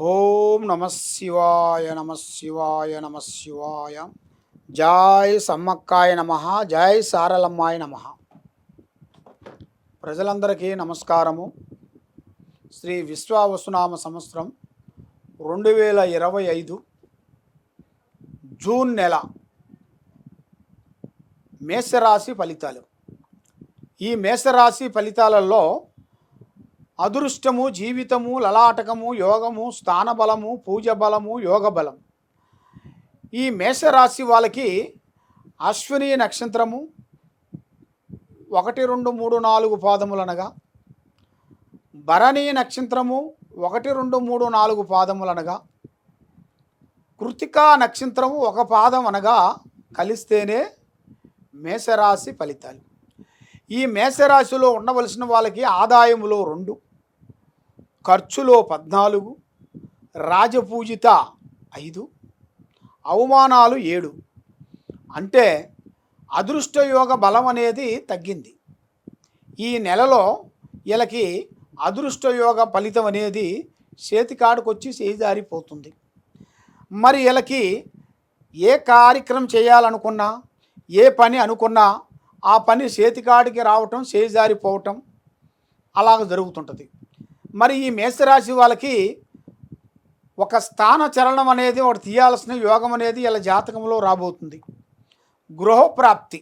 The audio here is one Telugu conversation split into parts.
ఓం నమ శివాయ నమ శివాయ నమ శివాయ. జాయ్ సమ్మక్కాయ నమ జాయ్ సారలమ్మాయ నమ. ప్రజలందరికీ నమస్కారము. శ్రీ విశ్వావసునామ సంవత్సరం రెండు వేల ఇరవై ఐదు జూన్ నెల మేషరాశి ఫలితాలు. ఈ మేషరాశి ఫలితాలలో అదృష్టము జీవితము లలాటకము యోగము స్థానబలము పూజ బలము యోగ బలం ఈ మేషరాశి వాళ్ళకి అశ్విని నక్షత్రము ఒకటి రెండు మూడు నాలుగు పాదములనగా భరణి నక్షత్రము ఒకటి రెండు మూడు నాలుగు పాదములనగా కృతికా నక్షత్రము ఒక పాదం అనగా కలిస్తేనే మేషరాశి ఫలితాలు. ఈ మేషరాశిలో ఉండవలసిన వాళ్ళకి ఆదాయములో రెండు ఖర్చులో పద్నాలుగు రాజపూజిత ఐదు అవమానాలు ఏడు. అంటే అదృష్టయోగ బలం అనేది తగ్గింది. ఈ నెలలో వీళ్ళకి అదృష్టయోగ ఫలితం అనేది చేతికాడుకొచ్చి చేజారిపోతుంది మరి వీళ్ళకి ఏ కార్యక్రమం చేయాలనుకున్నా ఏ పని అనుకున్నా ఆ పని చేతికాడికి రావటం చేజారిపోవటం అలాగ జరుగుతుంటుంది. మరి ఈ మేషరాశి వాళ్ళకి ఒక స్థాన చలనం అనేది ఒకటి తీయాల్సిన యోగం అనేది ఇలా జాతకంలో రాబోతుంది. గృహప్రాప్తి.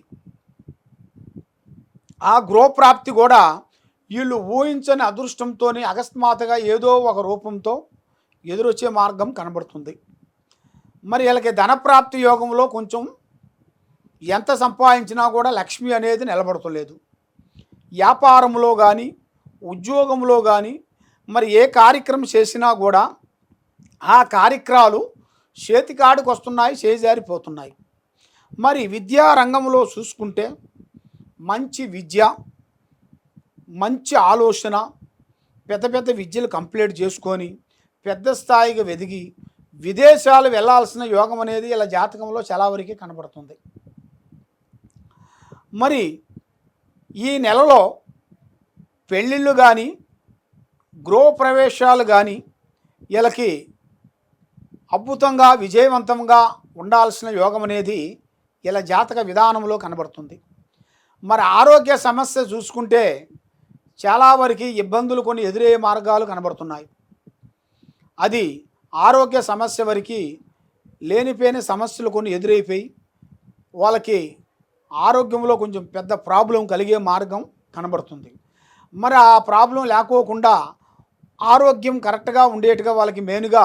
ఆ గృహప్రాప్తి కూడా వీళ్ళు ఊహించని అదృష్టంతో అకస్మాత్తుగా ఏదో ఒక రూపంతో ఎదురొచ్చే మార్గం కనబడుతుంది. మరి వీళ్ళకి ధనప్రాప్తి యోగంలో కొంచెం ఎంత సంపాదించినా కూడా లక్ష్మి అనేది నిలబడతలేదు. వ్యాపారంలో కానీ ఉద్యోగంలో కానీ మరి ఏ కార్యక్రమం చేసినా కూడా ఆ కార్యక్రమాలు చేతికాడికి వస్తున్నాయి చేజారిపోతున్నాయి. మరి విద్యా రంగంలో చూసుకుంటే మంచి విద్య మంచి ఆలోచన పెద్ద పెద్ద విద్యలు కంప్లీట్ చేసుకొని పెద్ద స్థాయికి వెదిగి విదేశాలు వెళ్ళాల్సిన యోగం అనేది ఇలా జాతకంలో చాలా వరకే కనబడుతుంది. మరి ఈ నెలలో పెళ్ళిళ్ళు కానీ గృహప్రవేశాలు కానీ వీళ్ళకి అద్భుతంగా విజయవంతంగా ఉండాల్సిన యోగం అనేది ఇలా జాతక విధానంలో కనబడుతుంది. మరి ఆరోగ్య సమస్య చూసుకుంటే చాలా వరకు ఇబ్బందులు కొన్ని ఎదురయ్యే మార్గాలు కనబడుతున్నాయి. అది ఆరోగ్య సమస్య వరకు లేనిపోయిన సమస్యలు కొన్ని ఎదురైపోయి వాళ్ళకి ఆరోగ్యంలో కొంచెం పెద్ద ప్రాబ్లం కలిగే మార్గం కనబడుతుంది. మరి ఆ ప్రాబ్లం లేకోకుండా ఆరోగ్యం కరెక్ట్గా ఉండేట్టుగా వాళ్ళకి మెయిన్గా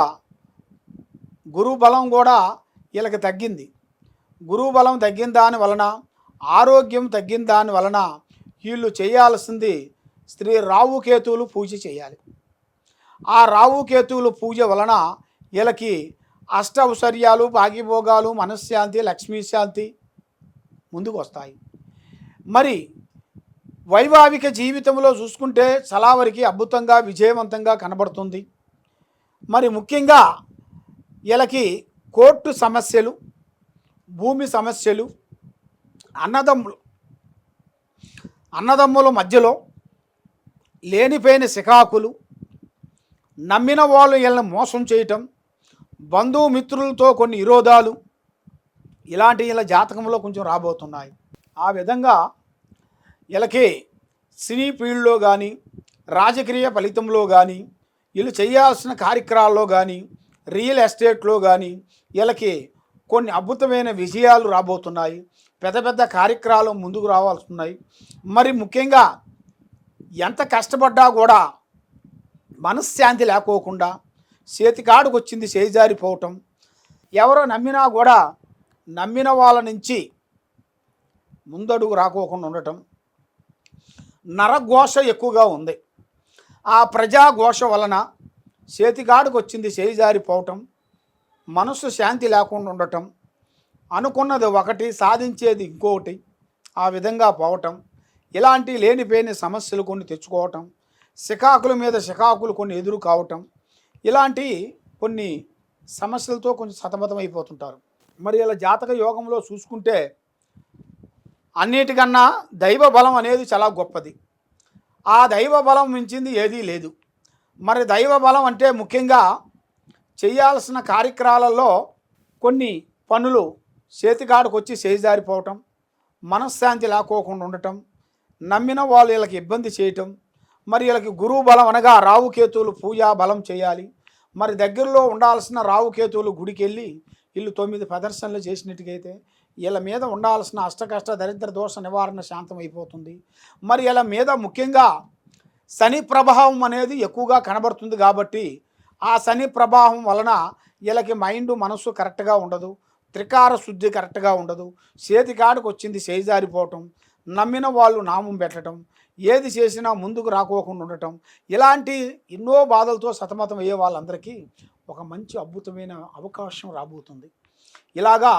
గురువు బలం కూడా వీళ్ళకి తగ్గింది. గురువు బలం తగ్గిన దాని వలన ఆరోగ్యం తగ్గిన దాని వలన వీళ్ళు చేయాల్సింది స్త్రీ రావుకేతువులు పూజ చేయాలి. ఆ రావుకేతువులు పూజ వలన వీళ్ళకి అష్టౌశ్వర్యాలు భాగ్యభోగాలు మనశ్శాంతి లక్ష్మీశాంతి ముందుకు వస్తాయి. మరి వైవాహిక జీవితంలో చూసుకుంటే చలావరికి అద్భుతంగా విజయవంతంగా కనబడుతుంది. మరి ముఖ్యంగా వీళ్ళకి కోర్టు సమస్యలు భూమి సమస్యలు అన్నదమ్ములు అన్నదమ్ముల మధ్యలో లేనిపోయిన శికాకులు నమ్మిన వాళ్ళు వీళ్ళని మోసం చేయటం బంధుమిత్రులతో కొన్ని విరోధాలు ఇలాంటి ఇలా జాతకంలో కొంచెం రాబోతున్నాయి. ఆ విధంగా ఇలాగే సినీ ఫీల్డ్లో కానీ రాజకీయ ఫలితంలో కానీ వీళ్ళు చేయాల్సిన కార్యక్రమాల్లో కానీ రియల్ ఎస్టేట్లో కానీ వీళ్ళకి కొన్ని అద్భుతమైన విజయాలు రాబోతున్నాయి. పెద్ద పెద్ద కార్యక్రమాలు ముందుకు రావాల్సి మరి ముఖ్యంగా ఎంత కష్టపడ్డా కూడా మనశ్శాంతి లేకోకుండా చేతికాడుకు వచ్చింది చేజారిపోవటం ఎవరో నమ్మినా కూడా నమ్మిన వాళ్ళ నుంచి ముందడుగు రాకోకుండా ఉండటం నరఘోష ఎక్కువగా ఉంది. ఆ ప్రజాఘోష వలన చేతిగాడికి వచ్చింది చేయిజారిపోవటం మనసు శాంతి లేకుండా ఉండటం అనుకున్నది ఒకటి సాధించేది ఇంకొకటి ఆ విధంగా పోవటం ఇలాంటి లేనిపోయిన సమస్యలు కొన్ని తెచ్చుకోవటం శికాకుల మీద శికాకులు కొన్ని ఎదురు కావటం ఇలాంటి కొన్ని సమస్యలతో కొంచెం సతమతం అయిపోతుంటారు మరి ఇలా జాతక యోగంలో చూసుకుంటే అన్నిటికన్నా దైవ బలం అనేది చాలా గొప్పది. ఆ దైవ బలం మించింది ఏదీ లేదు. మరి దైవ బలం అంటే ముఖ్యంగా చేయాల్సిన కార్యక్రమాలలో కొన్ని పనులు చేతికాడకు వచ్చి చేజారిపోవటం మనశ్శాంతి లేకోకుండా ఉండటం నమ్మిన వాళ్ళు వీళ్ళకి ఇబ్బంది చేయటం మరి వీళ్ళకి గురువు బలం అనగా రావుకేతువులు పూజా బలం చేయాలి. మరి దగ్గరలో ఉండాల్సిన రావుకేతువులు గుడికి వెళ్ళి వీళ్ళు తొమ్మిది ప్రదర్శనలు చేసినట్టుగైతే వీళ్ళ మీద ఉండాల్సిన అష్టకష్ట దరిద్ర దోష నివారణ శాంతం అయిపోతుంది. మరి వీళ్ళ మీద ముఖ్యంగా శని ప్రభావం అనేది ఎక్కువగా కనబడుతుంది కాబట్టి ఆ శని ప్రభావం వలన వీళ్ళకి మైండ్ మనసు కరెక్ట్గా ఉండదు. త్రికార శుద్ధి కరెక్ట్గా ఉండదు. చేతికాడికి వచ్చింది చేజారిపోవటం నమ్మిన వాళ్ళు నామం పెట్టడం ఏది చేసినా ముందుకు రాకోకుండా ఉండటం ఇలాంటి ఎన్నో బాధలతో సతమతం అయ్యే వాళ్ళందరికీ ఒక మంచి అద్భుతమైన అవకాశం రాబోతుంది. ఇలాగా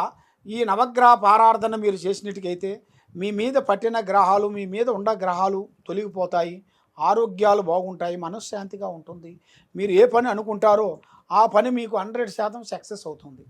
ఈ నవగ్రహ పారార్థన మీరు చేసినట్టుకైతే మీ మీద పట్టిన గ్రహాలు మీ మీద ఉన్న గ్రహాలు తొలగిపోతాయి. ఆరోగ్యాలు బాగుంటాయి. మనశ్శాంతిగా ఉంటుంది. మీరు ఏ పని అనుకుంటారో ఆ పని మీకు హండ్రెడ్ శాతం సక్సెస్ అవుతుంది.